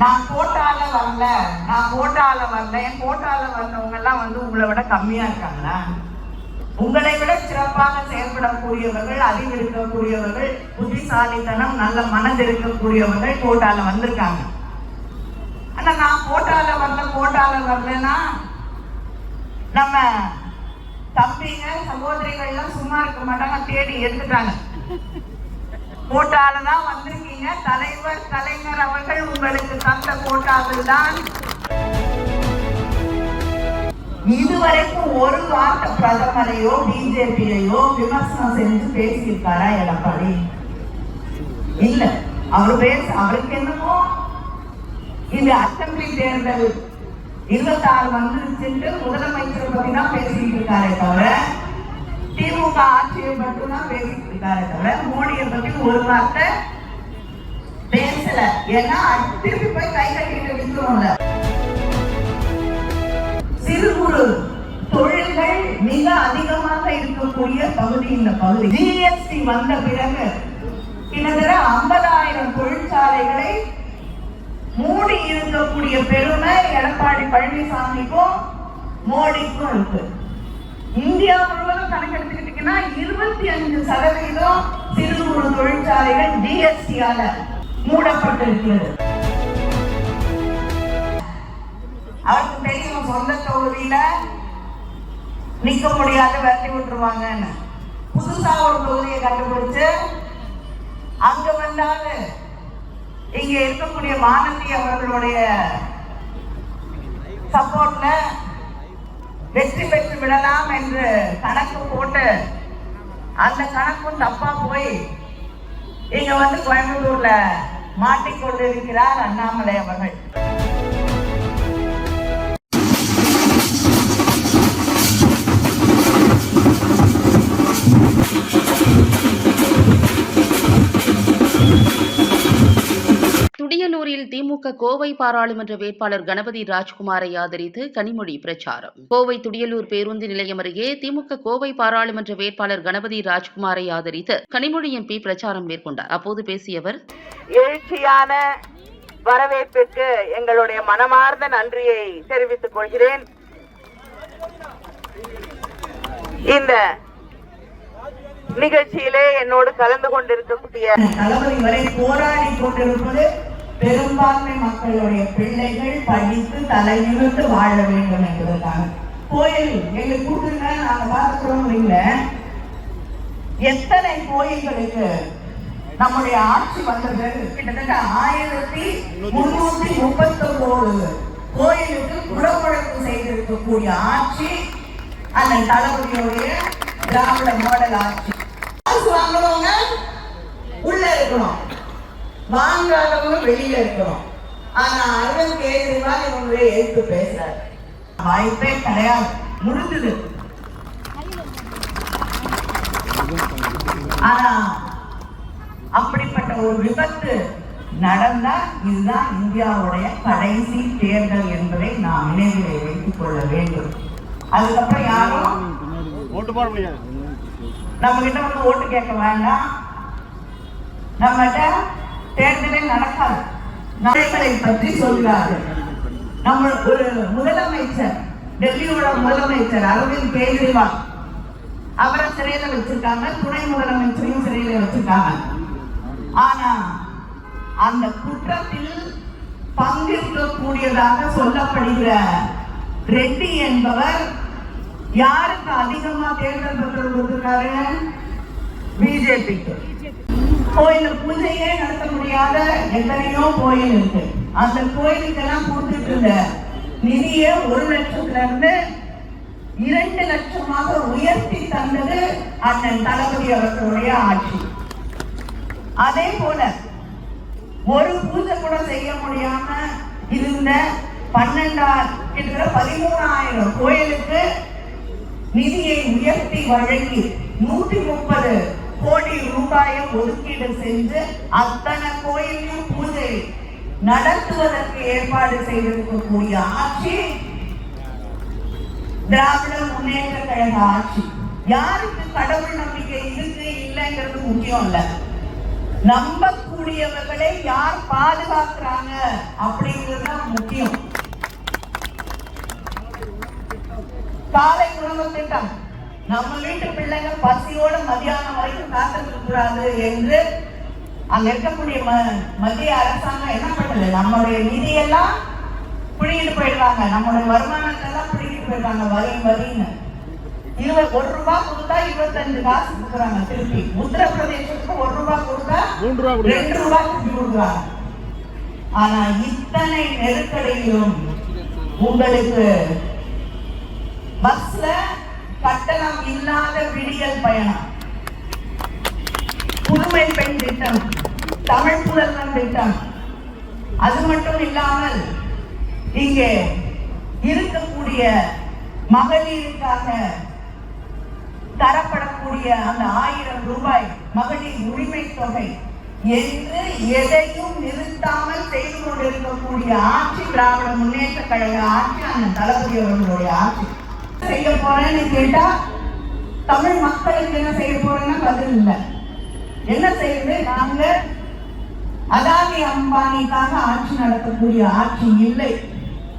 நான் கோட்டால வரல நான் கோட்டால வரல என் கோட்டால வந்தவங்க எல்லாம் வந்து உங்களை விட கம்மியா இருக்காங்களா? உங்களை விட சிறப்பாக செயல்படக்கூடியவர்கள் அறிவு இருக்கக்கூடியவர்கள் புத்திசாலித்தனம் நல்ல மனது இருக்கக்கூடியவர்கள் கோட்டால வந்திருக்காங்க. ஆனா நான் கோட்டால வரல கோட்டால வரலன்னா நம்ம தம்பிங்க சகோதரிகள் எல்லாம் சும்மா இருக்க மாட்டாங்க தேடி எடுத்துட்டாங்க. கோட்டால தான் வந்திருக்கீங்க. தலைவர் கலைஞர் அவர்கள் உங்களுக்கு தந்த கோட்டாவில் தான் இதுவரைக்கும் ஒரு வார்த்தை பிரதமரையோ பிஜேபியையோ விமர்சனம் செஞ்சு பேசியிருக்காரா எடப்பாடி? இல்ல. அவர் பேச அவருக்கு என்னமோ இந்த அசம்பிளி தேர்தல் இருபத்தாறு வந்துருச்சுட்டு முதலமைச்சர் பத்தி தான் பேசிட்டு இருக்காரே தவிர திமுக ஆட்சியை மட்டும் தான் பேசிட்டு இருக்காரு தவிர மோடியை பத்தி ஒரு வார்த்தை பேசல. ஏன்னா திருப்பி போய் கை கட்டிட்டு விட்டுருவோம்ல சிறு குறு தொழில்கள் மிக அதிகமாக இருக்கக்கூடிய பகுதி இந்த பகுதி. ஜிஎஸ்டி வந்த பிறகு கிட்டத்தட்ட ஐம்பதாயிரம் தொழிற்சாலைகளை மூடி இருக்கக்கூடிய பெருமை எடப்பாடி பழனிசாமிக்கும் மோடிக்கும் இருக்கு. இந்தியா முழுவதும் கணக்கெடுத்துக்கிட்டீங்கன்னா இருபத்தி அஞ்சு சதவீதம் சிறு குறு தொழிற்சாலைகள் ஜிஎஸ்டியால மூடப்பட்டிருக்கிறது. அவருக்கு தெரியும் சொந்த தொகுதியில நிக்க முடியாத விரட்டி விட்டுருவாங்கன்னு. புதுசா ஒரு தொகுதியை கண்டுபிடிச்சு அங்க வந்தாலும் இங்க இருக்கக்கூடிய மானதி அவர்களுடைய சப்போர்ட்ல வெற்றி பெற்று விடலாம் என்று கணக்கு போட்டு அந்த கணக்கும் தப்பா போய் இங்க வந்து கோயம்புத்தூர்ல மாட்டிக்கொண்டிருக்கிறார் அண்ணாமலை அவர்கள். துடியலூரில் திமுக கோவை பாராளுமன்ற வேட்பாளர் கணபதி ராஜ்குமாரை ஆதரித்து கனிமொழி பிரச்சாரம். கோவை துடியலூர் பேருந்து நிலையம் அருகே திமுக கோவை பாராளுமன்ற வேட்பாளர் கணபதி ராஜ்குமாரை ஆதரித்து கனிமொழி எம்பி பிரச்சாரம் மேற்கொண்டார். அப்போது பேசிய அவர் எழுச்சியான வரவேற்பிற்கு எங்களுடைய மனமார்ந்த நன்றியை தெரிவித்துக் கொள்கிறேன். இந்த நிகழ்ச்சியிலே என்னோடு கலந்து கொண்டிருக்கக்கூடிய தளபதி வரை போராடி கொண்டிருப்பது பெரும்பான்மை மக்களுடைய பிள்ளைகள் படித்து தலையிருந்து வாழ வேண்டும் என்பதுதான் கோயில் எங்க கூட்டுங்க நாங்க பார்க்கிறோம் இல்ல. எத்தனை கோயில்களுக்கு நம்முடைய ஆட்சி வந்தது? கிட்டத்தட்ட ஆயிரத்தி முன்னூத்தி முப்பத்தி ஒன்பது கோயிலுக்கு குடமுழக்கு செய்திருக்கக்கூடிய ஆட்சி அந்த தளபதியுடைய திராவிட மாடல் ஆட்சி. வாங்குறவங்க உள்ள இருக்கணும். வாங்காதவங்க வெளியில இருக்கணும். ஆனா அரவிந்த் கெஜ்ரிவால் இவங்களை எடுத்து பேசுறாரு வாய்ப்பே கிடையாது. முடிஞ்சது. ஆனா அப்படிப்பட்ட ஒரு விபத்து நடந்தா இதுதான் இந்தியாவுடைய கடைசி தேர்தல் என்பதை நாம் நினைவிலே வைத்துக் கொள்ள வேண்டும். அதுக்கப்புறம் யாரும் ஓட்டு போட முடியாது. நம்ம கிட்ட வந்து ஓட்டு கேட்க வேண்டாம். நம்மகிட்ட தேர்தலே நடக்காது. நடைகளை பற்றி சொல்கிறார்கள். நம்ம ஒரு முதலமைச்சர் டெல்லியோட முதலமைச்சர் அரவிந்த் கெஜ்ரிவால் அவரை சிறையில வச்சிருக்காங்க துணை முதலமைச்சரையும் சிறையில வச்சிருக்காங்க. ஆனா அந்த குற்றத்தில் பங்கேற்கக்கூடியதாக சொல்லப்படுகிற ரெட்டி என்பவர் யாருக்கு அதிகமா தேர்தல் பத்திரம் கொடுத்திருக்காரு? பிஜேபிக்கு. கோயில் பூஜையே நடத்த முடியாத எத்தனையோ கோயில் இருக்கு. அந்த கோயிலுக்கெல்லாம் கொடுத்துட்டு இருந்த நிதியை ஒரு லட்சத்துல இருந்து இரண்டு லட்சமாக உயர்த்தி தந்தது அண்ணன் தளபதி அவர்களுடைய ஆட்சி. அதே போல ஒரு பூஜை கூட செய்ய முடியாம இருந்த பன்னெண்டாயிரம் என்ற பதிமூணாயிரம் கோயிலுக்கு நிதியை உயர்த்தி வழங்கி நூத்தி முப்பது கோடி ரூபாயை ஒதுக்கீடு செஞ்சு அத்தனை கோயிலையும் பூஜை நடத்துவதற்கு ஏற்பாடு செய்திருக்கக்கூடிய ஆட்சி திராவிட முன்னேற்ற கழக ஆட்சி. யாருக்கு கடவுள் நம்பிக்கை இருக்கு இல்லைங்கிறது முக்கியம் இல்ல. நம்பக்கூடியவர்களை யார் பாதுகாக்கிறாங்க அப்படிங்கிறது தான் முக்கியம். காலை உணவு திட்டம். நம்ம வீட்டு பிள்ளைங்க பசியோட மதியானம் வரைக்கும் காத்திருக்க கூடாது என்று அங்க இருக்கக்கூடிய மத்திய அரசாங்கம் என்ன பண்ணுது நம்மளுடைய நிதியெல்லாம் பிடிங்கிட்டு போயிடுறாங்க. நம்மளுடைய வருமானத்தை எல்லாம் பிடிங்கிட்டு போயிடுறாங்க. வரி வரின்னு. இருபது ஒரு ரூபாய் கொடுத்தா இருபத்தஞ்சு காசு கொடுக்குறாங்க திருப்பி. உத்தரப்பிரதேசத்துக்கு ஒரு ரூபாய் கொடுத்தா. ரெண்டு ரூபாய் திருப்பி கொடுக்குறாங்க. ஆனா இத்தனை நெருக்கடியிலும் உங்களுக்கு பஸ்ல கட்டணம் இல்லாத விடியல் பயணம். புதுமை பெண் திட்டம் தமிழ் புதல்வன் திட்டம். அது மட்டும் இல்லாமல் இங்கே இருக்கக்கூடிய மகளிருக்காக தரப்படக்கூடிய அந்த ஆயிரம் ரூபாய் மகளிர் உரிமை தொகை என்று எதையும் நிறுத்தாமல் செய்து கொண்டிருக்கக்கூடிய ஆட்சி திராவிட முன்னேற்ற கழக ஆட்சி அந்த தளபதி அவர்களுடைய ஆட்சி. செய்ய போறேன்னு கேட்டா தமிழ் மக்களுக்கு என்ன செய்ய போறேன்னா பதில் இல்லை. என்ன செய்யுது? நாங்க அதானி அம்பானிக்காக ஆட்சி நடத்தக்கூடிய ஆட்சி இல்லை.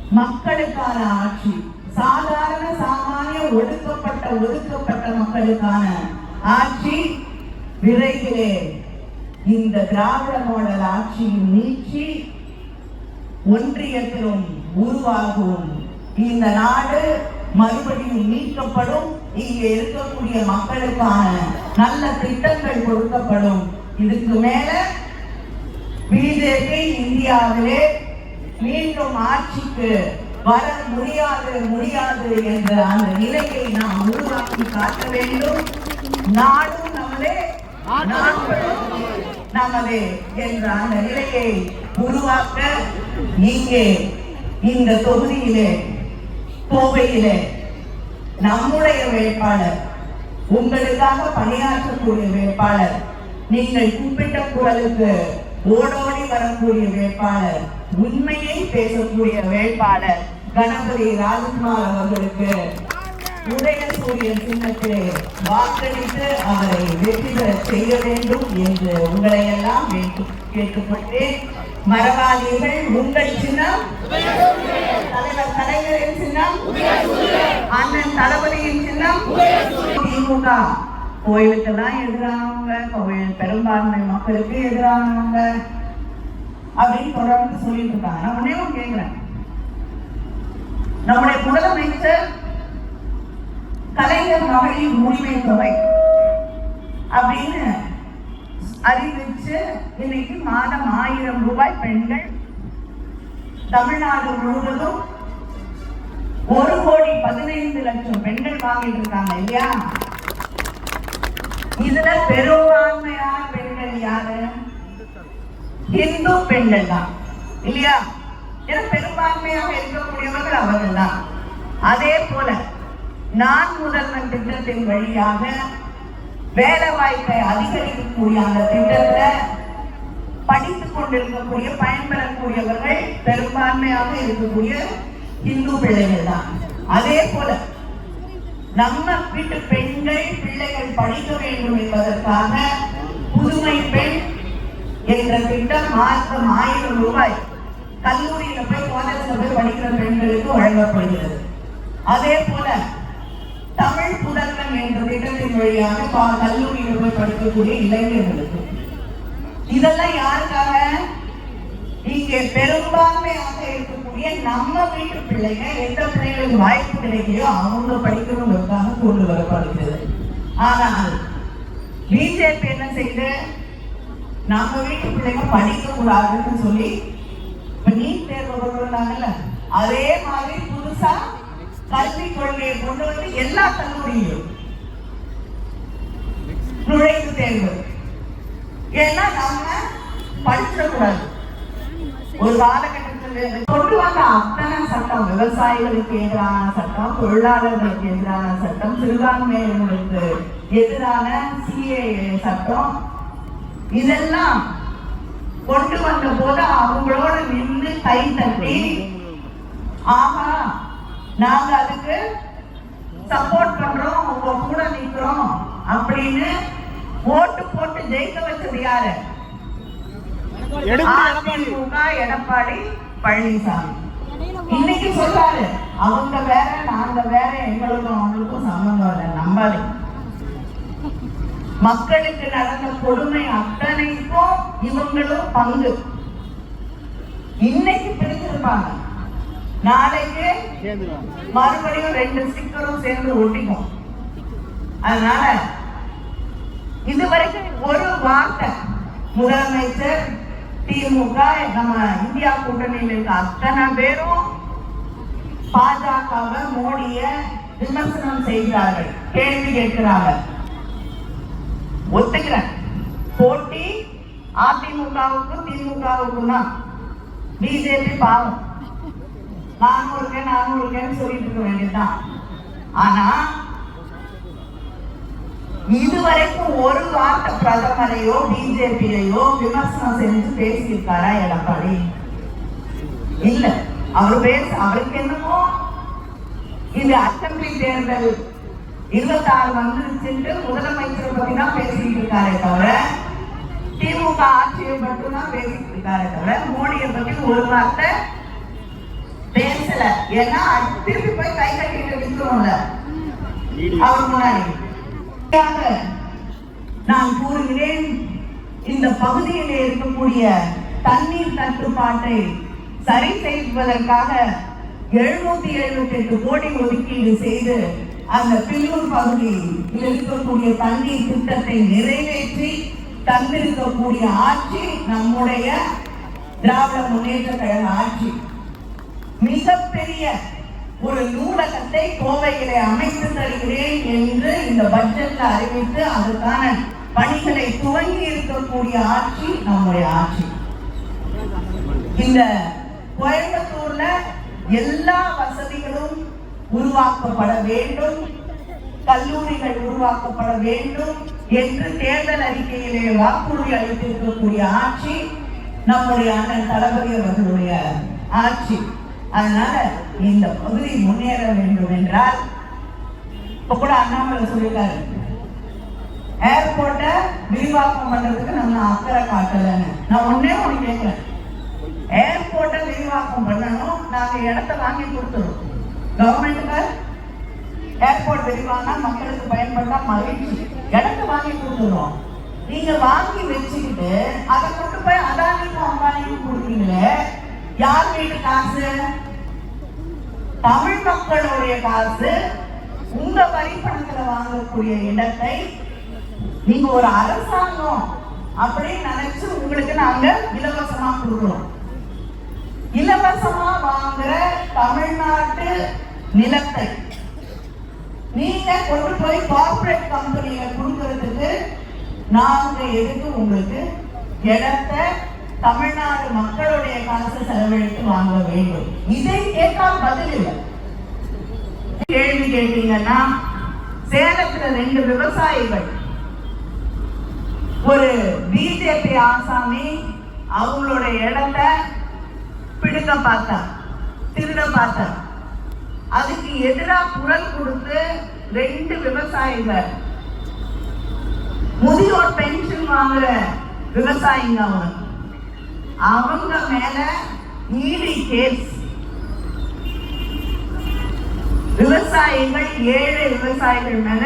மக்களுக்கான ஆட்சி. சாதாரண சாமானிய ஒடுக்கப்பட்ட ஒதுக்கப்பட்ட மக்களுக்கான ஆட்சி விரைவிலே இந்த திராவிட மாடல் ஆட்சியின் நீச்சி ஒன்றியத்திலும் உருவாகும். இந்த நாடு மறுபடியும் மீட்கப்படும். இங்கே இருக்கக்கூடிய மக்களுக்கான நல்ல திட்டங்கள் கொடுக்கப்படும். இதுக்கு மேல பிஜேபி இந்தியாவிலே மீண்டும் ஆட்சிக்கு வர முடியாது முடியாது என்ற அந்த நிலையை நாம் உருவாக்கி காட்ட வேண்டும். நாடும் நம்மளே நமது நமதே என்ற அந்த நிலையை உருவாக்க இங்கே இந்த தொகுதியிலே கோவையிலே நம்முடைய வேட்பாளர் உங்களுக்காக பணியாற்றக்கூடிய வேட்பாளர் நீங்கள் கூப்பிட்ட குரலுக்கு ஓடோடி வரக்கூடிய வேட்பாளர் உண்மையை பேசக்கூடிய வேட்பாளர் கணபதி ராஜ்குமார் அவர்களுக்கு உதயசூரிய சின்னத்திலே வாக்களித்து அவரை வெற்றி பெற செய்ய வேண்டும் என்று உங்களை எல்லாம் கேட்டுக்கொண்டேன் மரபாதிகள் உங்கள் சின்னம். தலைவர் தலைவரின் சின்னம். அண்ணன் தளபதியின் சின்னம். திமுக கோயிலுக்கெல்லாம் எதிரானவங்க கோயில் பெரும்பான்மை மக்களுக்கு எதிரானவங்க அப்படின்னு தொடர்ந்து சொல்லிட்டு இருக்காங்க. நான் உடனே ஒன்று கேட்கிறேன் நம்முடைய முதலமைச்சர் கலைஞர் மகளிர் உரிமை தொகை அப்படின்னு அறிவிச்சு இன்னைக்கு மாதம் ஆயிரம் ரூபாய் பெண்கள் தமிழ்நாடு முழுவதும் ஒரு கோடி பதினைந்து லட்சம் பெண்கள் வாங்கிட்டு இருக்காங்க இல்லையா? இதுல பெரும்பான்மையான பெண்கள் யாரு? இந்து பெண்கள் தான் இல்லையா? ஏன்னா பெரும்பான்மையாக இருக்கக்கூடியவர்கள் அவர்கள் தான். அதே போல நான் முதல்வன் திட்டத்தின் வழியாக வேலை வாய்ப்பை அதிகரிக்கக்கூடிய அந்த திட்டத்தை படித்துக் கொண்டிருக்கக்கூடிய பயன்பெறக்கூடியவர்கள் பெரும்பான்மையாக இருக்கக்கூடிய இந்து பிள்ளைகள் தான் அதே போல நம்ம வீட்டு பெண்கள் பிள்ளைகள் படிக்க வேண்டும் என்பதற்காக புதுமை பெண் என்ற திட்டம் மாதம் ஆயிரம் ரூபாய் கல்லூரியில போய் காலேஜ்ல போய் படிக்கிற பெண்களுக்கு வழங்கப்படுகிறது. அதே போல தமிழ் புதல்வன் என்ற திட்டத்தின் வழியாக பா- கல்லூரியில போய் படிக்கக்கூடிய இளைஞர்களுக்கு. இதெல்லாம் யாருக்காக? இங்கே பெரும்பான்மையாக இருக்கக்கூடிய நம்ம வீட்டு பிள்ளைங்க எந்த பிள்ளைங்களுக்கு வாய்ப்பு கிடைக்கலையோ அவங்க படிக்கணுங்கிறதுக்காக கொண்டு வரப்படுகிறது ஆனால் பிஜேபி என்ன செய்து? நம்ம வீட்டு பிள்ளைங்க படிக்க கூடாதுன்னு சொல்லி இப்ப நீட் தேர்வு கொண்டு வந்தாங்கல்ல அதே மாதிரி புதுசா கல்விக் கொள்கையை கொண்டு வந்து எல்லா கல்லூரியிலும் நுழைவு தேர்வு. ஏன்னா நம்ம படிச்சிடக்கூடாது. ஒரு காலகட்டத்தில் கொண்டு வந்த அத்தனை சட்டம் விவசாயிகளுக்கு எதிரான சட்டம் தொழிலாளர்களுக்கு எதிரான சட்டம் சிறுபான்மையினருக்கு எதிரான சிஏ சட்டம். இதெல்லாம் கொண்டு வந்த போது அவங்களோட நின்று கை தட்டி ஆகா நாங்க அதுக்கு சப்போர்ட் பண்றோம் உங்க கூட நிக்கிறோம் அப்படின்னு ஓட்டு போட்டு ஜெயிக்க வச்சது யாரு? அதிமுக எடப்பாடி பழனிசாமி. இன்னைக்கு சொல்றாரு அவங்க வேற நாங்க வேற எங்களுக்கும் அவங்களுக்கும் சம்பந்தம் இல்லை நம்பாதே மக்களுக்கு நடந்த கொடுமை அத்தனைக்கும் இவங்களும் பங்கு. இன்னைக்கு பிரிச்சிருப்பாங்க நாளைக்கு மறுபடியும் ரெண்டு ஸ்டிக்கரும் சேர்ந்து ஒட்டிக்கும். அதனால இதுவரைக்கும் ஒரு வார்த்தை முதலமைச்சர் திமுக நம்ம இந்தியா கூட்டணியில் இருக்க அத்தனை பேரும் பாஜகவை மோடிய விமர்சனம் செய்கிறார்கள் கேள்வி கேட்கிறார்கள். ஒத்துக்கிறேன். போட்டி அதிமுகவுக்கும் திமுகவுக்கும் தான். பிஜேபி பாவம். நானும் இருக்கேன் நானும் இருக்கேன்னு சொல்லிட்டு இருக்க வேண்டியதுதான். ஆனா இதுவரைக்கும் ஒரு வார்த்தை பிரதமரையோ பிஜேபியையோ விமர்சனம் செஞ்சு பேசியிருக்காரா எடப்பாடி? இல்ல. அவர் பேச அவருக்கு என்னமோ இந்த அசம்பிளி தேர்தல் இருபத்தாறு வந்துருச்சுட்டு முதலமைச்சரை பத்தி தான் பேசிட்டு இருக்காரே தவிர திமுக ஆட்சியை மட்டும் தான் பேசிட்டு இருக்காரே தவிர மோடியை பத்தி ஒரு வார்த்தை பேசல. ஏன்னா திருப்பி போய் கை கட்டிட்டு நிற்கிறோம்ல. அவர் முன்னாடி. நான் கூறுகிறேன் இந்த பகுதியில் இருக்கக்கூடிய தண்ணீர் தட்டுப்பாட்டை சரி செய்வதற்காக எழுநூத்தி எழுபத்தி எட்டு கோடி ஒதுக்கீடு செய்து அந்த பில்லூர் பகுதியில் இருக்கக்கூடிய தண்ணீர் திட்டத்தை நிறைவேற்றி தந்திருக்கக்கூடிய ஆட்சி நம்முடைய திராவிட முன்னேற்ற கழக ஆட்சி. மிகப்பெரிய ஒரு நூலகத்தை கோவையிலே அமைத்து தருகிறேன் என்று இந்த பட்ஜெட்ல அறிவித்து அதற்கான பணிகளை துவங்கி இருக்கக்கூடிய ஆட்சி நம்முடைய ஆட்சி. இந்த கோயம்புத்தூர்ல எல்லா வசதிகளும் உருவாக்கப்பட வேண்டும். கல்லூரிகள் உருவாக்கப்பட வேண்டும் என்று தேர்தல் அறிக்கையிலே வாக்குறுதி அளித்திருக்கக்கூடிய ஆட்சி நம்முடைய அண்ணன் தளபதி அவர்களுடைய ஆட்சி. அதனால இந்த பகுதி முன்னேற வேண்டும் என்றால் இப்ப கூட அண்ணாமலை சொல்லிட்டாரு ஏர்போர்ட்டை விரிவாக்கம் பண்றதுக்கு நம்ம அக்கறை காட்டலன்னு. நான் ஒன்னே ஒண்ணு கேட்கிறேன் ஏர்போர்ட்டை விரிவாக்கம் பண்ணணும் நாங்க இடத்த வாங்கி கொடுத்துருவோம் கவர்மெண்ட்டுக்கு ஏர்போர்ட் விரிவானா மக்களுக்கு பயன்படுத்தா மகிழ்ச்சி. இடத்த வாங்கி கொடுத்துருவோம் நீங்க வாங்கி வச்சுக்கிட்டு அதை கொண்டு போய் அதானிக்கும் அம்பானிக்கும் கொடுத்தீங்களே யார் வீட்டு காசு? தமிழ் மக்களுடைய காசு. உங்க வரி பணத்துல வாங்கக்கூடிய இடத்தை நீங்க ஒரு அரசாங்கம் அப்படின்னு நினைச்சு உங்களுக்கு நாங்க இலவசமா கொடுக்குறோம் இலவசமா வாங்குற தமிழ்நாட்டு நிலத்தை நீங்க கொண்டு போய் கார்ப்பரேட் கம்பெனியில கொடுக்கறதுக்கு நாங்க எதுக்கு உங்களுக்கு இடத்தை தமிழ்நாடு மக்களுடைய காசு செலவழித்து வாங்க வேண்டும். இதை கேட்டால் பதில் இல்லை. கேள்வி கேட்டீங்கன்னா சேலத்துல ரெண்டு விவசாயிகள். ஒரு பிஜேபி ஆசாமி அவங்களோட இடத்த பிடுங்க பார்த்தார் திருட பார்த்தார். அதுக்கு எதிரா குரல் கொடுத்து ரெண்டு விவசாயிகள். முதியோர் பென்ஷன் வாங்குற விவசாயிங்க அவங்க அவங்க மேல ஈடி கேஸ். விவசாயிகள் ஏழை விவசாயிகள் மேல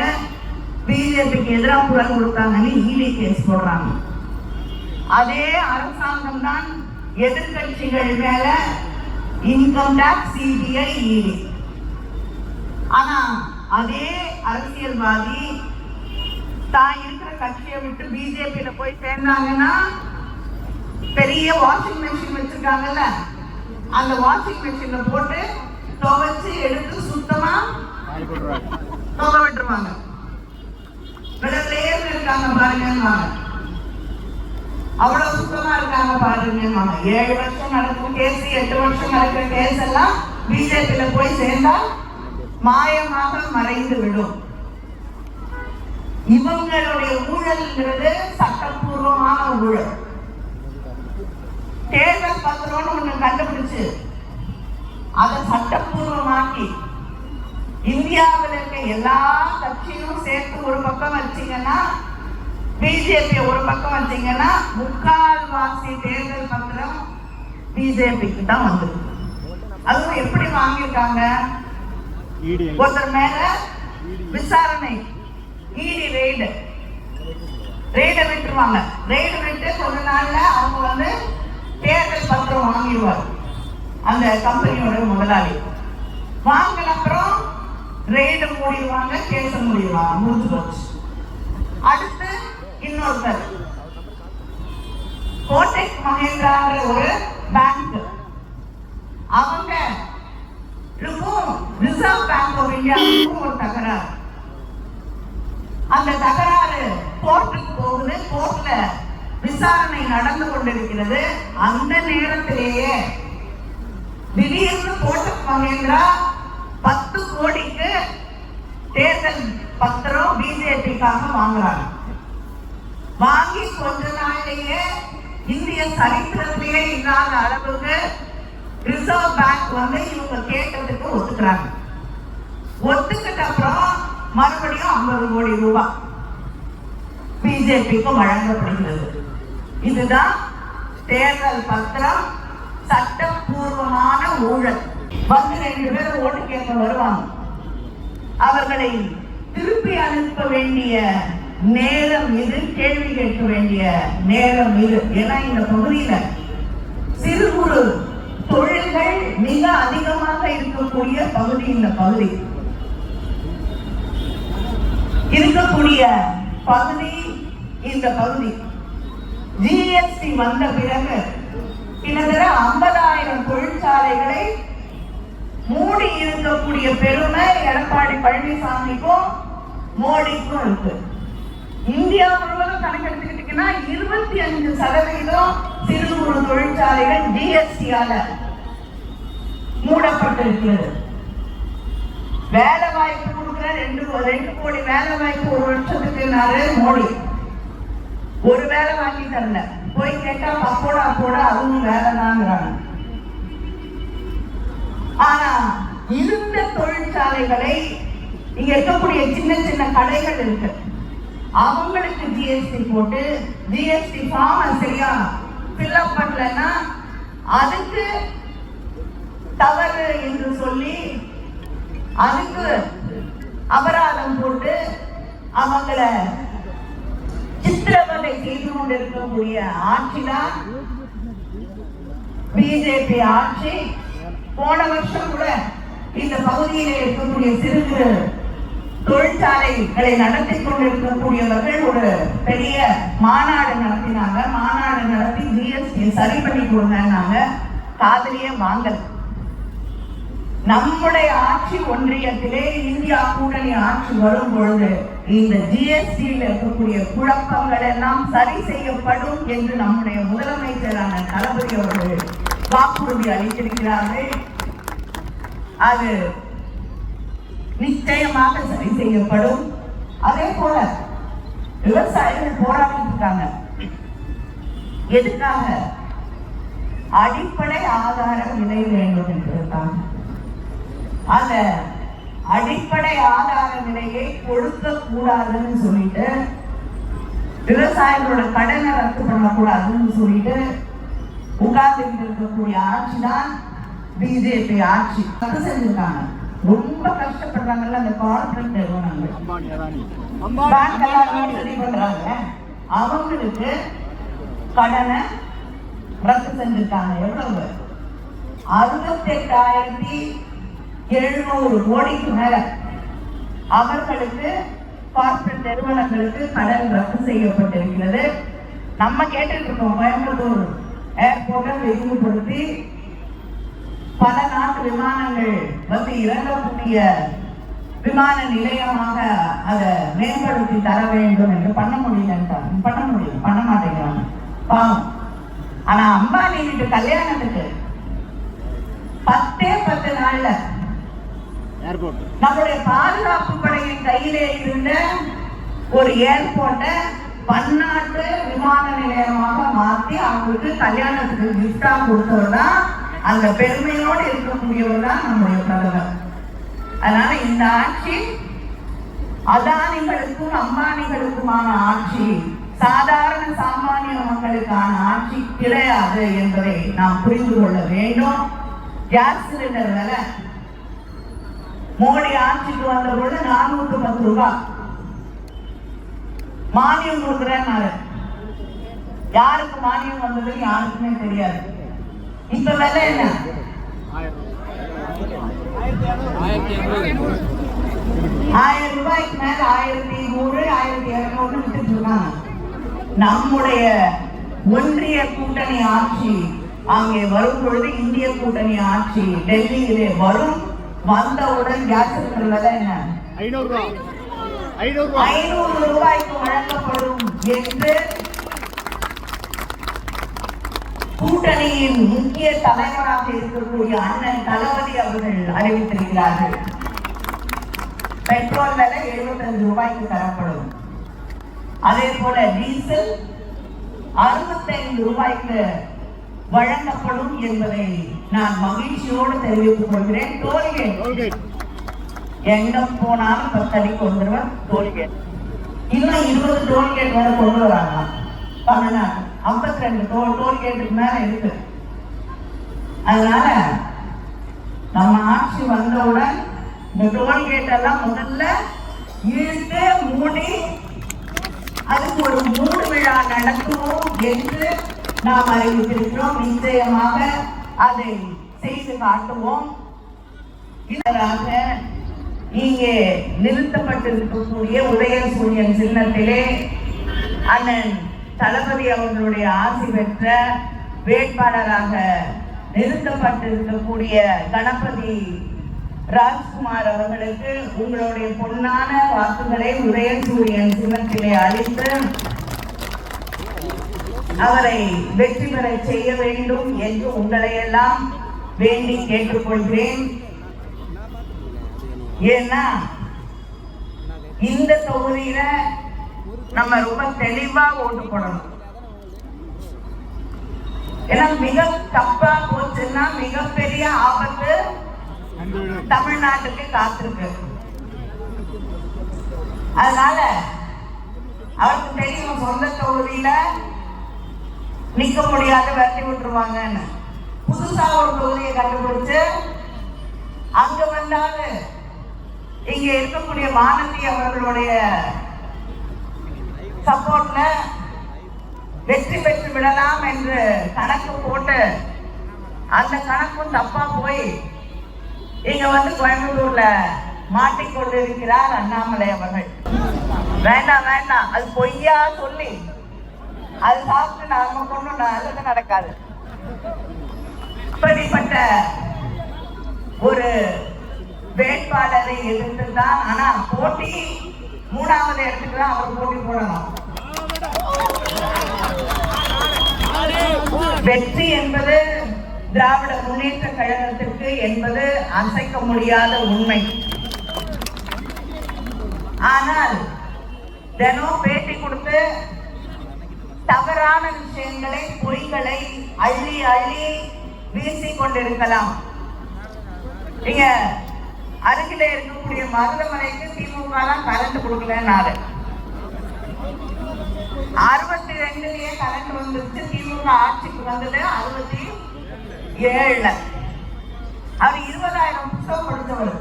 பிஜேபிக்கு எதிராக குரல் கொடுத்தாங்கன்னு ஈடி கேஸ் போடுறாங்க. அதே அரசாங்கம் தான் எதிர்கட்சிகள் மேல இன்கம் டேக்ஸ் சிபிஐ ஈடி ஆனா அதே அரசியல்வாதி தான் இருக்கிற கட்சியை விட்டு பிஜேபியில போய் சேர்ந்தாங்கன்னா பெரிய வாஷிங் மெஷின் வச்சிருக்காங்கல்ல அந்த வாஷிங் மெஷின்ல போட்டு துவைச்சு எடுத்து சுத்தமா துவ விட்டுருவாங்க. விடலேர்னு இருக்காங்க பாருங்க அவ்வளவு சுத்தமா இருக்காங்க பாருங்க ஏழு வருஷம் நடக்கும் கேஸ் எட்டு வருஷம் நடக்கிற கேஸ் எல்லாம் பிஜேபியில போய் சேர்ந்தா மாயமாக மறைந்து விடும். இவங்களுடைய ஊழல்ங்கிறது சட்டப்பூர்வமான ஊழல். தேர்தல் பத்திரம்னு ஒண்ணு கண்டுபிடிச்சு அதை சட்டப்பூர்வமாக்கி இந்தியாவில் இருக்க எல்லா கட்சியும் சேர்த்து ஒரு பக்கம் வச்சிங்கன்னா பிஜேபி ஒரு பக்கம் வச்சீங்கன்னா முக்கால்வாசி தேர்தல் பத்திரம் பிஜேபிக்கு தான் வந்திருக்கு. அதுவும் எப்படி வாங்கியிருக்காங்க? ஒருத்தர் மேல விசாரணை இடி ரெய்டு. ரெய்டை விட்டுருவாங்க. ரெய்டு விட்டு கொஞ்ச நாள்ல அவங்க வந்து தேர்தல் பத்திரம் வாங்கிடுவார். அந்த கம்பெனியோட முதலாளி. வாங்கின அப்புறம் ரெய்டு மூடிடுவாங்க கேச மூடிடுவாங்க முடிஞ்சு போச்சு. அடுத்து இன்னொருத்தர். கோட்டெக் மகேந்திராங்கிற ஒரு பேங்க் அவங்க ரிசர்வ் பேங்க் ஆஃப் இந்தியாவுக்கும் ஒரு தகராறு. அந்த தகராறு கோர்ட்டுக்கு போகுது. கோர்ட்ல விசாரணை நடந்து கொண்டிருக்கிறது. அந்த நேரத்திலேயே திடீர்னு கோட்டக் மகேந்திரா பத்து கோடிக்கு தேர்தல் பத்திரம் பிஜேபிக்காக வாங்குறாங்க வாங்கி கொஞ்ச நாளிலேயே இந்திய சரித்திரத்திலேயே இல்லாத அளவுக்கு ரிசர்வ் பேங்க் வந்து இவங்க கேட்டதுக்கு ஒத்துக்கிறாங்க. ஒத்துக்கிட்ட அப்புறம் மறுபடியும் ஐம்பது கோடி ரூபாய் பிஜேபிக்கு வழங்கப்படுகிறது. இதுதான் தேர்தல் பத்திரம். சட்டப்பூர்வமான ஊழல். வந்து ரெண்டு பேரும் ஓட்டு கேட்க வருவாங்க. அவர்களை திருப்பி அனுப்ப வேண்டிய நேரம் இது கேள்வி கேட்க வேண்டிய நேரம் இது. ஏன்னா இந்த பகுதியில சிறு குறு தொழில்கள் மிக அதிகமாக இருக்கக்கூடிய பகுதி இந்த பகுதி. இருக்கக்கூடிய பகுதி இந்த பகுதி. ஜிஎஸ்டி வந்த பிறகு கிட்டத்தட்ட ஐம்பதாயிரம் தொழிற்சாலைகளை மூடி இருக்கக்கூடிய பெருமை எடப்பாடி பழனிசாமிக்கும் மோடிக்கும் இருக்கு. இந்தியா முழுவதும் கணக்கெடுத்துக்கிட்டீங்கன்னா இருபத்தி அஞ்சு சதவீதம் சிறு குறு தொழிற்சாலைகள் ஜிஎஸ்டியால மூடப்பட்டிருக்கிறது. வேலை வாய்ப்பு கொடுக்குற ரெண்டு ரெண்டு கோடி வேலை வாய்ப்பு ஒரு வருஷத்துக்குனாரு மோடி. ஒரு வேலை வாங்கி தரல. போய் கேட்டா பக்கோடா போட அதுவும் வேலை தாங்கிறாங்க ஆனா இருந்த தொழிற்சாலைகளை இங்க இருக்கக்கூடிய சின்ன சின்ன கடைகள் இருக்கு. அவங்களுக்கு ஜிஎஸ்டி போட்டு ஜிஎஸ்டி ஃபார்ம் சரியா ஃபில்அப் பண்ணலன்னா அதுக்கு தவறு என்று சொல்லி அதுக்கு அபராதம் போட்டு அவங்கள சித்திரவதை செய்து கொண்டிருக்கக்கூடிய ஆட்சிதான் பிஜேபி ஆட்சி. போன வருஷம் கூட இந்த பகுதியிலே இருக்கக்கூடிய சிறு சிறு தொழிற்சாலைகளை நடத்தி கொண்டிருக்கக்கூடியவர்கள் ஒரு பெரிய மாநாடு நடத்தினாங்க. மாநாடு நடத்தி ஜிஎஸ்டி சரி பண்ணி கொடுங்கன்னாங்க. காதலியே வாங்கல நம்முடைய ஆட்சி ஒன்றியத்திலே இந்தியா கூட்டணி ஆட்சி வரும் பொழுது இந்த ஜிஎஸ்டியில் இருக்கக்கூடிய குழப்பங்கள் எல்லாம் சரி செய்யப்படும் என்று நம்முடைய முதலமைச்சரான தளபதி அவர்கள் வாக்குறுதி அளித்திருக்கிறார்கள். அது நிச்சயமாக சரி செய்யப்படும். அதே போல விவசாயிகள் போராடிட்டு இருக்காங்க. எதுக்காக? அடிப்படை ஆதார விலை வேண்டும் என்பதற்காக. அந்த அடிப்படை ஆதார நிலையை கொடுக்க கூடாதுன்னு சொல்லிட்டு விவசாயிகளோட கடனை ரத்து பண்ணக்கூடாதுன்னு சொல்லிட்டு உட்கார்ந்து இருக்கக்கூடிய ஆட்சி தான் பிஜேபி ஆட்சி. ரத்து செஞ்சிருக்காங்க. ரொம்ப கஷ்டப்படுறாங்கல்ல அந்த கார்பரேட் நிறுவனங்கள் அவங்களுக்கு கடனை ரத்து செஞ்சிருக்காங்க. எவ்வளவு? அறுபத்தெட்டாயிரத்தி எழுநூறு கோடிக்கு மேல அவர்களுக்கு கார்பரேட் நிறுவனங்களுக்கு கடன் ரத்து செய்யப்பட்டிருக்கிறது. நம்ம கேட்டுட்டு இருக்கோம் கோயம்புத்தூர் ஏர்போர்ட்டை விரிவுபடுத்தி பல நாட்டு விமானங்கள் வந்து இறங்கக்கூடிய விமான நிலையமாக அதை மேம்படுத்தி தர வேண்டும் என்று பண்ண முடியலன்றாங்க பண்ண முடியும் பண்ண மாட்டேங்கிறாங்க. பாவம். ஆனா அம்பானி வீட்டு கல்யாணத்துக்கு பத்தே பத்து நாள்ல ஏர்போர்ட் நம்முடைய பாதுகாப்பு படையின் கையிலே இருந்த ஒரு ஏர்போர்ட்டை பன்னாட்டு விமான நிலையமாக மாத்தி அவங்களுக்கு கல்யாணத்துக்கு கிஃப்டா கொடுத்தோம்னா அந்த பெருமையோடு இருக்கக்கூடியவர் தான் நம்முடைய பிரதமர். அதனால இந்த ஆட்சி அதானிகளுக்கும் அம்பானிகளுக்குமான ஆட்சி சாதாரண சாமானிய மக்களுக்கான ஆட்சி கிடையாது என்பதை நாம் புரிந்து கொள்ள வேண்டும். கேஸ் சிலிண்டர் விலை மோடி ஆட்சிக்கு வந்த பொழுது நானூற்று பத்து ரூபாய் மானியம் கொடுக்குறேன்னாரு. யாருக்கு மானியம் வந்தது யாருக்குமே தெரியாது. இப்ப விலை என்ன? ஆயிரம் ரூபாய்க்கு மேல ஆயிரத்தி நூறு ஆயிரத்தி இருநூறு விட்டுட்டு இருக்காங்க. நம்முடைய ஒன்றிய கூட்டணி ஆட்சி அங்கே வரும் பொழுது இந்திய கூட்டணி ஆட்சி டெல்லியிலே வரும். வந்தவுடன் கேஸ் சிலிண்டர் விலை என்ன? ஐநூறு ரூபாய்க்கு வழங்கப்படும் என்று கூட்டணியின் முக்கிய தலைவராக இருக்கக்கூடிய அண்ணன் தளபதி அவர்கள் அறிவித்திருக்கிறார்கள். பெட்ரோல் விலை 75 ரூபாய்க்கு தரப்படும். அதே போல டீசல் 65 ரூபாய்க்கு வழங்கப்படும் என்பதை நான் மகிழ்ச்சியோடு தெரிவித்துக் கொள்கிறேன். டோல்கேட் எங்க போனாலும் பத்தடிக்கு ஒரு தடவை டோல்கேட் இன்னும் இருபது டோல்கேட் வரை கொண்டு வராங்க. தமிழ்நாடு ஐம்பத்தி ரெண்டு டோல் டோல்கேட்டுக்கு மேல இருக்கு. அதனால நம்ம ஆட்சி வந்தவுடன் இந்த டோல்கேட் எல்லாம் முதல்ல இழுத்து மூடி அதுக்கு ஒரு மூடு விழா நடத்துவோம் என்று நாம் அறிவித்திருக்கிறோம் நிச்சயமாக அதை செய்து காட்டுவோம். இதற்காக இங்கே நிறுத்தப்பட்டிருக்கக்கூடிய உதயசூரியன் சின்னத்திலே அண்ணன் தளபதி அவர்களுடைய ஆசி பெற்ற வேட்பாளராக நிறுத்தப்பட்டிருக்கக்கூடிய கணபதி ராஜ்குமார் அவர்களுக்கு உங்களுடைய பொன்னான வாக்குகளை உதயசூரியன் சின்னத்திலே அளித்து அவரை வெற்றி பெற செய்ய வேண்டும் என்று உங்களை எல்லாம் வேண்டி கேட்டுக்கொள்கிறேன். ஏன்னா இந்த தொகுதியில நம்ம ரொம்ப தெளிவா ஓட்டு போடணும். ஏன்னா மிக தப்பா போச்சுன்னா மிகப்பெரிய ஆபத்து தமிழ்நாட்டுக்கு காத்திருக்கு. அதனால அவருக்கு தெரியும் சொந்த தொகுதியில நிக்க முடியாத விரட்டி விட்டுருவாங்கன்னு புதுசா ஒரு தொகுதியை கண்டுபிடிச்சு அங்க வந்தாலும் இங்க இருக்கக்கூடிய வானதி அவர்களுடைய சப்போர்ட்ல வெற்றி பெற்று விடலாம் என்று கணக்கு போட்டு அந்த கணக்கும் தப்பா போய் இங்க வந்து கோயம்புத்தூர்ல மாட்டிக்கொண்டு இருக்கிறார் அண்ணாமலை அவர்கள். வேண்டாம் வேண்டாம் அது பொய்யா சொல்லி அது சாப்பிட்டு நாம கொண்டு நல்லது நடக்காது. இப்படிப்பட்ட ஒரு வேட்பாளரை எதிர்த்துதான் ஆனா போட்டி மூணாவது இடத்துக்கு தான் அவர் போட்டி போடணும். வெற்றி என்பது திராவிட முன்னேற்ற கழகத்திற்கு என்பது அசைக்க முடியாத உண்மை. ஆனால் தினம் பேட்டி கொடுத்து தவறான விஷயங்களை பொய்களை அள்ளி அள்ளி வீசி கொண்டிருக்கலாம். நீங்க அருகில இருக்கக்கூடிய மருதமலைக்கு திமுக எல்லாம் கரண்ட் கொடுக்கலன்னாரு. அறுபத்தி ரெண்டுலயே கரண்ட் வந்துருச்சு. திமுக ஆட்சிக்கு வந்தது அறுபத்தி ஏழுல அவர் இருபதாயிரம் புத்தகம் கொடுத்தவர்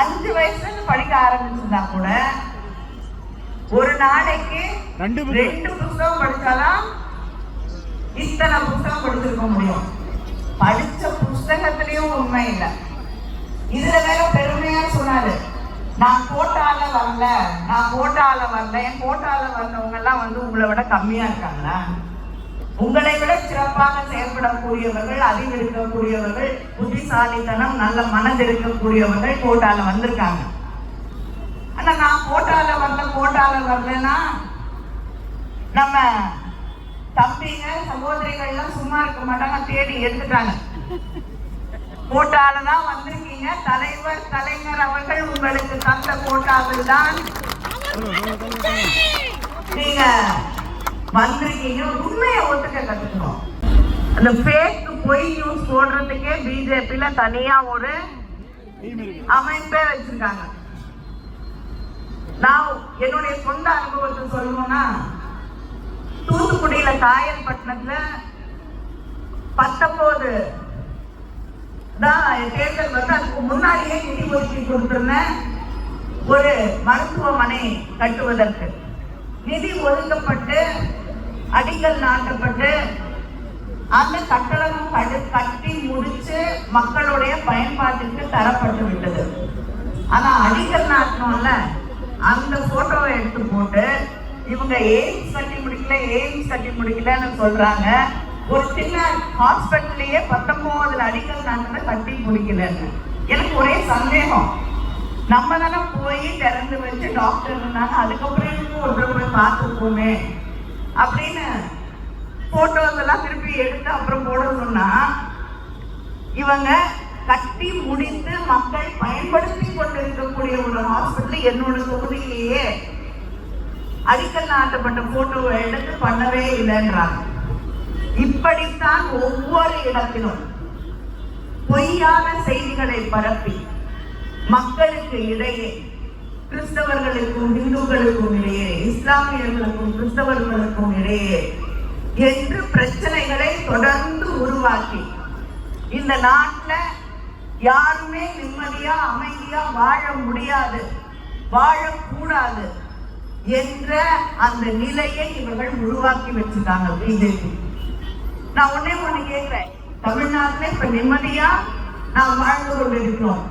அஞ்சு வயசுல படிக்க ஆரம்பிச்சிருந்தா கூட ஒரு நாளைக்கு ரெண்டு புத்தகம். படிச்சாதான் இத்தனை புத்தகம் படிச்சிருக்க முடியும். படிச்ச புஸ்தகத்திலயும் உண்மை இல்லை. இதுல வேற பெருமையா சொன்னாரு. நான் கோட்டால வரல நான் கோட்டால வரல என் கோட்டால வந்தவங்க எல்லாம் வந்து உங்களை விட கம்மியா இருக்காங்களா? உங்களை விட சிறப்பாக செயல்படக்கூடியவர்கள் அறிவு இருக்கக்கூடியவர்கள் புத்திசாலித்தனம் நல்ல மனது இருக்கக்கூடியவர்கள் கோட்டால வந்திருக்காங்க. ஆனா நான் கோட்டால வரல கோட்டால வரலன்னா நம்ம தம்பிங்க சகோதரிகள் எல்லாம் சும்மா இருக்க மாட்டாங்க தேடி எடுத்துட்டாங்க. கோட்டால தான் வந்திருக்கீங்க. தலைவர் கலைஞர் அவர்கள் உங்களுக்கு தந்த கோட்டாவில் தான் நீங்க வந்திருக்கீங்க. உண்மையை ஒத்துக்க கத்துக்கணும். அந்த ஃபேக் பொய் நியூஸ் போடுறதுக்கே பிஜேபியில தனியா ஒரு அமைப்பே வச்சிருக்காங்க. நான் என்னுடைய சொந்த அனுபவத்தை சொல்லணும்னா தூத்துக்குடியில காயல்பட்டினத்துல பத்தொன்பது தான் தேர்தல் வந்து அதுக்கு முன்னாடியே நிதி ஒதுக்கி கொடுத்துருந்தேன் ஒரு மருத்துவமனை கட்டுவதற்கு. நிதி ஒதுக்கப்பட்டு அடிக்கல் நாட்டப்பட்டு அந்த கட்டடம் கடு கட்டி முடிச்சு மக்களுடைய பயன்பாட்டிற்கு தரப்பட்டு விட்டது. ஆனா அடிக்கல் நாட்டணும்ல அந்த போட்டோவை எடுத்து போட்டு இவங்க எய்ம்ஸ் கட்டி முடிக்கல எய்ம்ஸ் கட்டி முடிக்கலன்னு சொல்றாங்க. ஒரு சின்ன ஹாஸ்பிட்டல்லையே பத்தொன்பதுல அடிக்கல் நாங்கள் கட்டி முடிக்கலன்னு. எனக்கு ஒரே சந்தேகம். நம்ம தானே போய் திறந்து வச்சு டாக்டர் இருந்தாங்க அதுக்கப்புறம் இன்னும் ஒரு தடவை போய் பார்த்துருக்கோமே அப்படின்னு போட்டோஸ் எல்லாம் திருப்பி எடுத்து அப்புறம் போட சொன்னா இவங்க கட்டி முடித்து மக்கள் பயன்படுத்தி கொண்டிருக்கக்கூடிய ஒரு ஹாஸ்பிட்டல் என்னோட தொகுதியிலேயே அடிக்கல் நாட்டப்பட்ட போட்டோவை எடுத்து பண்ணவே இல்லைன்றாங்க. இப்படித்தான் ஒவ்வொரு இடத்திலும் பொய்யான செய்திகளை பரப்பி மக்களுக்கு இடையே கிறிஸ்தவர்களுக்கும் இந்துக்களுக்கும் இடையே இஸ்லாமியர்களுக்கும் கிறிஸ்தவர்களுக்கும் இடையே என்று பிரச்சனைகளை தொடர்ந்து உருவாக்கி இந்த நாட்டில் யாருமே நிம்மதியா அமைதியா வாழ முடியாது. வாழக்கூடாது என்ற அந்த நிலையை இவர்கள் உருவாக்கி வச்சிருக்காங்க பிஜேபி. நான் ஒண்ணே ஒண்ணு கேட்கிறேன் தமிழ்நாட்டுல இப்ப நிம்மதியா நாம் வாழ்ந்து கொண்டிருக்கிறோம்.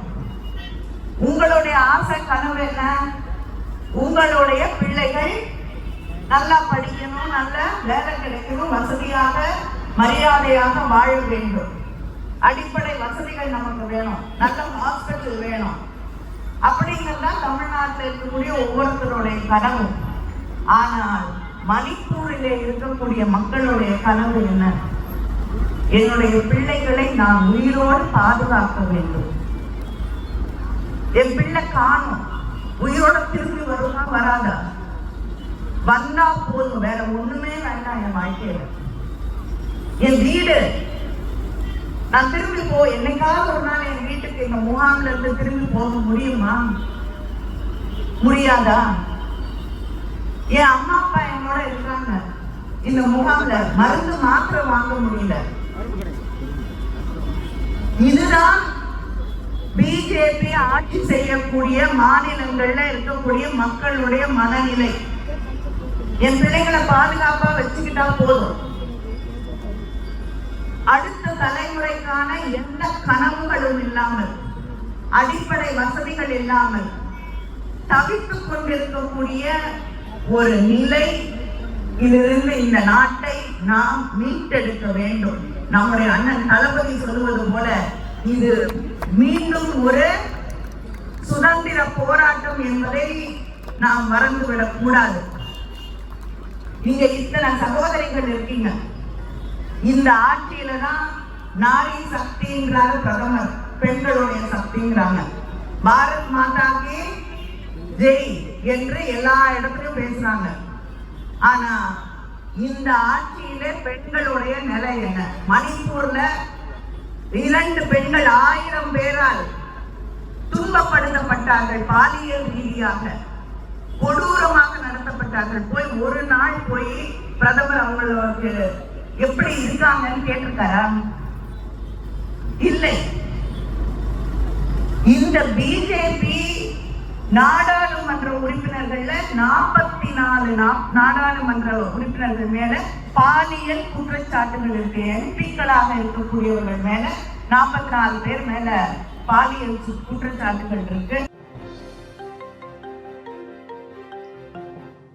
உங்களுடைய ஆசை கனவு என்ன? உங்களுடைய பிள்ளைகள் நல்லா படிக்கணும் நல்ல வேலை கிடைக்கணும் வசதியாக மரியாதையாக வாழ வேண்டும். அடிப்படை வசதிகள் நமக்கு வேணும். நல்ல ஹாஸ்பிட்டல் வேணும். அப்படிங்கிறதான் தமிழ்நாட்டில் இருக்கக்கூடிய ஒவ்வொருத்தருடைய கனவு. ஆனால் மணிப்பூரிலே இருக்கக்கூடிய மக்களுடைய கனவு என்ன? என்னுடைய பிள்ளைகளை நான் உயிரோடு பாதுகாக்க வேண்டும். என் பிள்ளை காணும். உயிரோட திரும்பி வருமா வராதா? வந்தா போதும். வேற ஒண்ணுமே வேண்டாம் என் வாழ்க்கையில. என் வீடு நான் திரும்பி போ என்னைக்காவது ஒரு நாள் என் வீட்டுக்கு எங்க முகாம்ல இருந்து திரும்பி போக முடியுமா? முடியாதா? என் அம்மா அப்பா என்னோட இருக்காங்க. இந்த முகாம்ல மருந்து மாத்திரை வாங்க முடியல. இதுதான் பிஜேபி ஆட்சி செய்யக்கூடிய மாநிலங்கள்ல இருக்கக்கூடிய மக்களுடைய மனநிலை. என் பிள்ளைகளை பாதுகாப்பா வச்சுக்கிட்டா போதும். தலைமுறைக்கான எந்த கனவுகளும் இல்லாமல் அடிப்படை வசதிகள் இல்லாமல் தவித்துக் கொண்டிருக்கக்கூடிய ஒரு நிலை இதிலிருந்து இந்த நாட்டை நாம் மீட்டெடுக்க வேண்டும். நம்முடைய அண்ணன் தளபதி சொல்வது போல இது மீண்டும் ஒரு சுதந்திர போராட்டம் என்பதை நாம் மறந்துவிடக் கூடாது. நீங்க இத்தனை சகோதரிகள் இருக்கீங்க. இந்த ஆட்சியில தான் நாரி சக்திங்கிறாங்க பிரதமர். பெண்களுடைய சக்திங்கிறாங்க. பாரத் மாதாக்கு ஜெய் என்று எல்லா இடத்துலயும் பேசுறாங்க. ஆனா இந்த ஆட்சியில பெண்களுடைய நிலை என்ன? மணிப்பூர்ல இரண்டு பெண்கள் ஆயிரம் பேரால் துன்பப்படுத்தப்பட்டார்கள் பாலியல் ரீதியாக. கொடூரமாக நடத்தப்பட்டார்கள். போய் ஒரு நாள் போய் பிரதமர் அவங்களுக்கு எப்படி இருக்காங்கன்னு கேட்டிருக்காரா? இல்லை. இந்த பிஜேபி நாடாளுமன்ற உறுப்பினர்கள்ல நாற்பத்தி நாலு நாடாளுமன்ற உறுப்பினர்கள் மேல பாலியல் குற்றச்சாட்டுகள் இருக்கு. எம்பிக்களாக இருக்கக்கூடியவர்கள் மேல நாற்பத்தி நாலு பேர் மேல பாலியல் குற்றச்சாட்டுகள் இருக்கு.